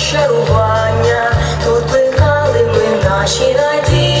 розчарування, тут пихали ми наші надії.